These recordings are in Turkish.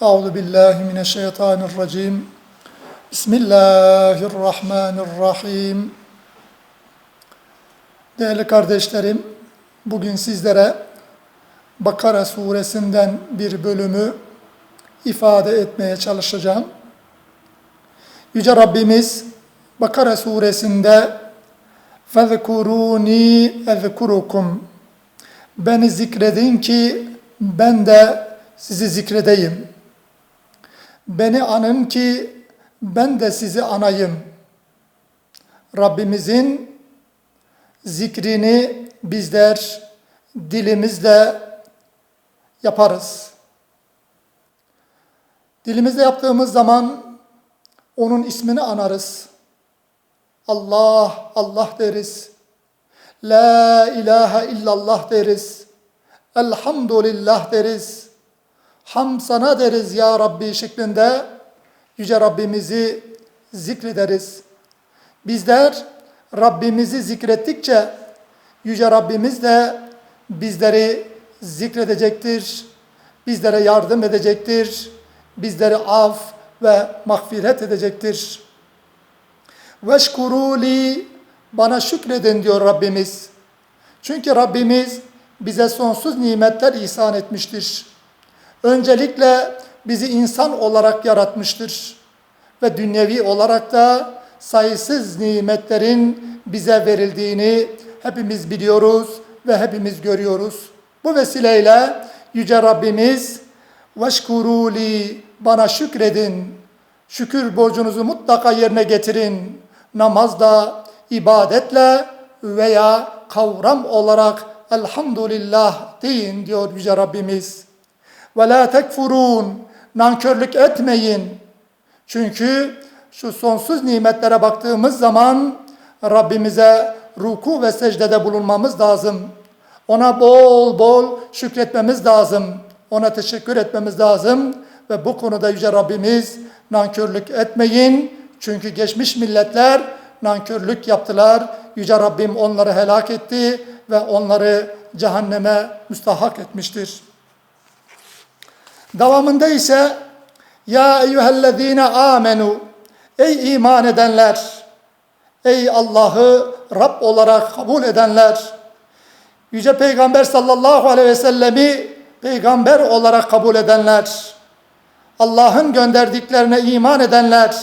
Euzu billahi mineşşeytanirracim. Bismillahirrahmanirrahim. Değerli kardeşlerim, bugün sizlere Bakara suresinden bir bölümü ifade etmeye çalışacağım. Yüce Rabbimiz Bakara suresinde فَذْكُرُونِي اَذْكُرُكُمْ Beni zikredin ki ben de sizi zikredeyim. Beni anın ki ben de sizi anayım. Rabbimizin zikrini bizler dilimizle yaparız. Dilimizle yaptığımız zaman onun ismini anarız. Allah, Allah deriz. La ilahe illallah deriz. Elhamdülillah deriz. Ham sana deriz ya Rabbi şeklinde Yüce Rabbimizi zikrederiz. Bizler Rabbimizi zikrettikçe Yüce Rabbimiz de bizleri zikredecektir. Bizlere yardım edecektir. Bizleri af ve mağfiret edecektir. Veşkuruli bana şükredin diyor Rabbimiz. Çünkü Rabbimiz bize sonsuz nimetler ihsan etmiştir. Öncelikle bizi insan olarak yaratmıştır. Ve dünyevi olarak da sayısız nimetlerin bize verildiğini hepimiz biliyoruz ve hepimiz görüyoruz. Bu vesileyle Yüce Rabbimiz veşkuruli bana şükredin. Şükür borcunuzu mutlaka yerine getirin. Namazda, ibadetle veya kavram olarak elhamdülillah deyin diyor Yüce Rabbimiz. Ve la tekfurun nankörlük etmeyin. Çünkü şu sonsuz nimetlere baktığımız zaman Rabbimize ruku ve secdede bulunmamız lazım. Ona bol bol şükretmemiz lazım. Ona teşekkür etmemiz lazım. Ve bu konuda Yüce Rabbimiz nankörlük etmeyin. Çünkü geçmiş milletler nankörlük yaptılar. Yüce Rabbim onları helak etti ve onları cehenneme müstahak etmiştir. Devamında ise Ya eyyühellezine amenu Ey iman edenler Ey Allah'ı Rab olarak kabul edenler Yüce Peygamber sallallahu aleyhi ve sellemi peygamber olarak kabul edenler Allah'ın gönderdiklerine iman edenler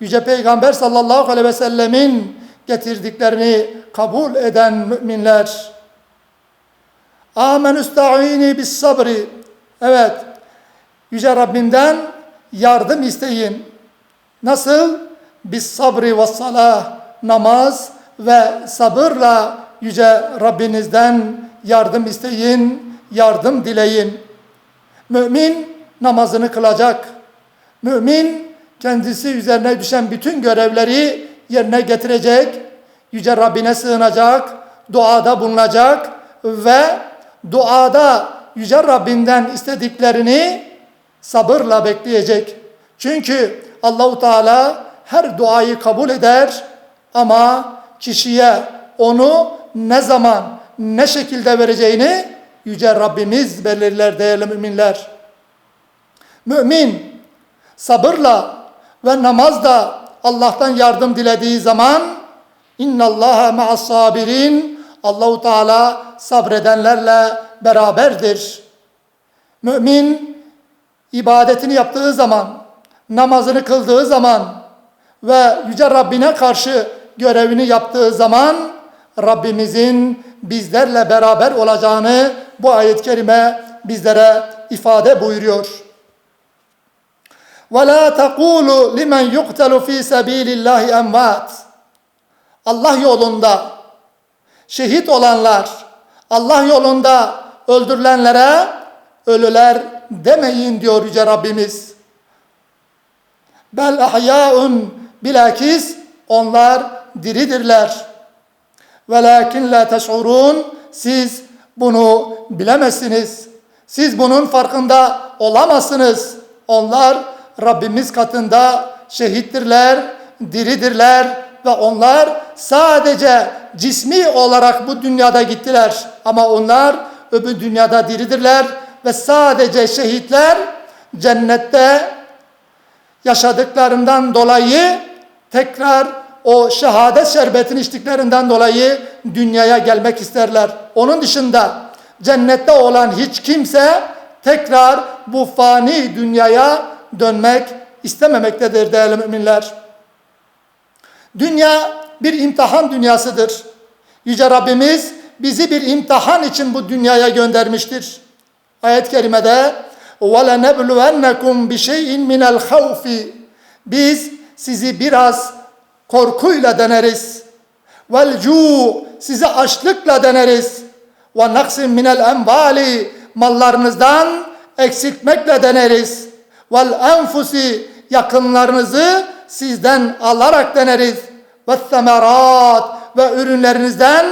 Yüce Peygamber sallallahu aleyhi ve sellemin getirdiklerini kabul eden müminler. Amen üsta'ini bis sabri. Evet Yüce Rabbimden yardım isteyin. Nasıl? Biz sabri ve salah, namaz ve sabırla Yüce Rabbinizden yardım isteyin, yardım dileyin. Mümin namazını kılacak. Mümin kendisi üzerine düşen bütün görevleri yerine getirecek. Yüce Rabbine sığınacak, duada bulunacak ve duada Yüce Rabbinden istediklerini sabırla bekleyecek. Çünkü Allahu Teala her duayı kabul eder ama kişiye onu ne zaman, ne şekilde vereceğini yüce Rabbimiz belirler değerli müminler. Mümin sabırla ve namazda Allah'tan yardım dilediği zaman innallaha ma'as sabirin Allahu Teala sabredenlerle beraberdir. Mümin ibadetini yaptığı zaman, namazını kıldığı zaman ve Yüce Rabbine karşı görevini yaptığı zaman Rabbimizin bizlerle beraber olacağını bu ayet-i kerime bizlere ifade buyuruyor. وَلَا تَقُولُوا لِمَنْ يُقْتَلُ ف۪ي سَب۪يلِ اللّٰهِ اَمْوَاتٍ Allah yolunda şehit olanlar, Allah yolunda öldürülenlere ölüler demeyin diyor Yüce Rabbimiz. Bel ahyaun bilakis onlar diridirler. Velakin la teş'urun siz bunu bilemezsiniz. Siz bunun farkında olamazsınız. Onlar Rabbimiz katında şehittirler, diridirler ve onlar sadece cismi olarak bu dünyada gittiler. Ama onlar öbür dünyada diridirler ve sadece şehitler cennette yaşadıklarından dolayı tekrar o şehadet şerbetini içtiklerinden dolayı dünyaya gelmek isterler. Onun dışında cennette olan hiç kimse tekrar bu fani dünyaya dönmek istememektedir değerli müminler. Dünya bir imtihan dünyasıdır. Yüce Rabbimiz bizi bir imtihan için bu dünyaya göndermiştir. Ayet-i kerimede وَلَنَبْلُوَنَّكُمْ بِشَيْءٍ مِنَ الْخَوْفِ Biz sizi biraz korkuyla deneriz. وَالْجُوء Sizi açlıkla deneriz. وَنَقْسٍ مِنَ الْاَنْبَالِ Mallarınızdan eksiltmekle deneriz. وَالْاَنْفُسِ Yakınlarınızı sizden alarak deneriz. وَالثَّمَرَاتِ Ve ürünlerinizden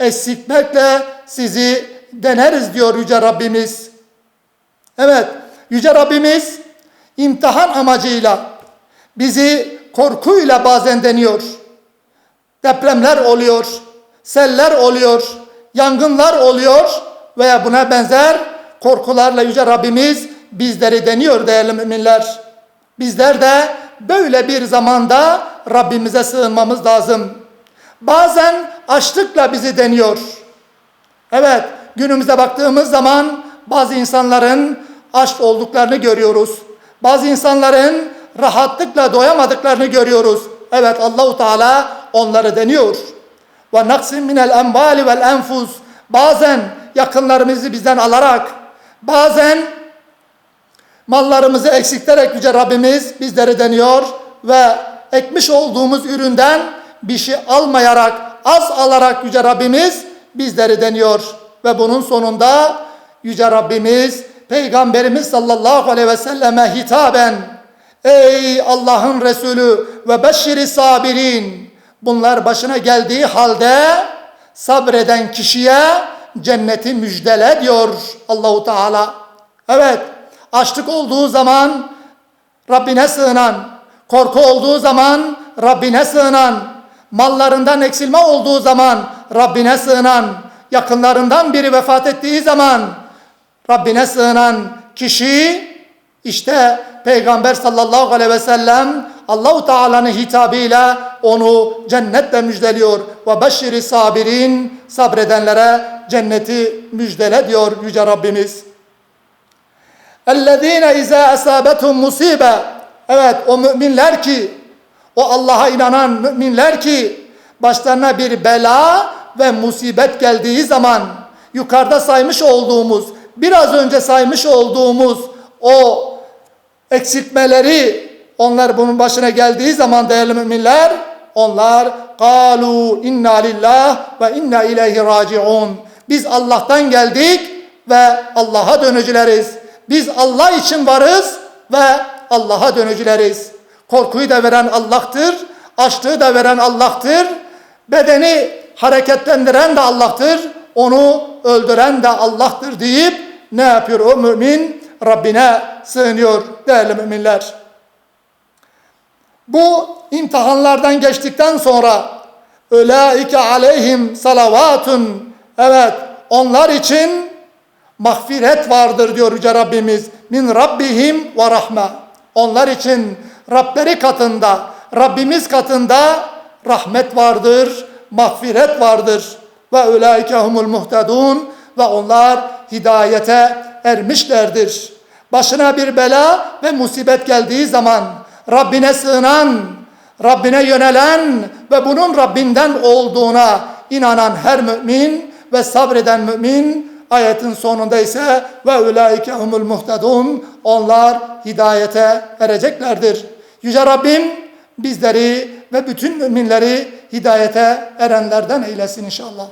eksiltmekle sizi deneriz diyor Yüce Rabbimiz. Evet, Yüce Rabbimiz imtihan amacıyla bizi korkuyla bazen deniyor. Depremler oluyor, seller oluyor, yangınlar oluyor veya buna benzer korkularla Yüce Rabbimiz bizleri deniyor değerli müminler. Bizler de böyle bir zamanda Rabbimize sığınmamız lazım. Bazen açlıkla bizi deniyor. Evet, günümüze baktığımız zaman bazı insanların aç olduklarını görüyoruz. Bazı insanların rahatlıkla doyamadıklarını görüyoruz. Evet Allahu Teala onları deniyor. Ve naksin minel envali vel enfus. Bazen yakınlarımızı bizden alarak, bazen mallarımızı eksilterek Yüce Rabbimiz bizleri deniyor ve ekmiş olduğumuz üründen bir şey almayarak, az alarak Yüce Rabbimiz bizleri deniyor. Ve bunun sonunda Yüce Rabbimiz Peygamberimiz sallallahu aleyhi ve selleme hitaben Ey Allah'ın Resulü ve beşşiri sabirin bunlar başına geldiği halde sabreden kişiye cenneti müjdele diyor Allahu Teala. Evet açlık olduğu zaman Rabbine sığınan, korku olduğu zaman Rabbine sığınan, mallarından eksilme olduğu zaman Rabbine sığınan, yakınlarından biri vefat ettiği zaman Rabbine sığınan kişi işte Peygamber sallallahu aleyhi ve sellem Allahu Teala'nın hitabıyla onu cennetle müjdeliyor. Ve beşşiri sabirin sabredenlere cenneti müjdele diyor Yüce Rabbimiz. اَلَّذ۪ينَ اِذَا اَسَابَتْهُمْ musibe. Evet o müminler ki, o Allah'a inanan müminler ki başlarına bir bela ve musibet geldiği zaman yukarıda saymış olduğumuz, biraz önce saymış olduğumuz o eksiltmeleri onlar bunun başına geldiği zaman değerli müminler onlar kalu inna lillah ve inna ileyhi raciun. Biz Allah'tan geldik ve Allah'a dönücüleriz. Biz Allah için varız ve Allah'a dönücüleriz. Korkuyu da veren Allah'tır, açlığı da veren Allah'tır. Bedeni hareketlendiren de Allah'tır. Onu öldüren de Allah'tır deyip ne yapıyor o mümin? Rabbine sığınıyor değerli müminler. Bu imtihanlardan geçtikten sonra Ölaike aleyhim salavatun Evet onlar için mağfiret vardır diyor Yüce Rabbimiz. Min Rabbihim ve rahme. Onlar için Rableri katında, Rabbimiz katında rahmet vardır, mağfiret vardır. Ve ölaike humul muhtedun ve onlar hidayete ermişlerdir. Başına bir bela ve musibet geldiği zaman Rabbine sığınan, Rabbine yönelen ve bunun Rabbinden olduğuna inanan her mümin ve sabreden mümin ayetin sonunda ise ve ulaike humul muhtedun onlar hidayete ereceklerdir. Yüce Rabbim bizleri ve bütün müminleri hidayete erenlerden eylesin inşallah.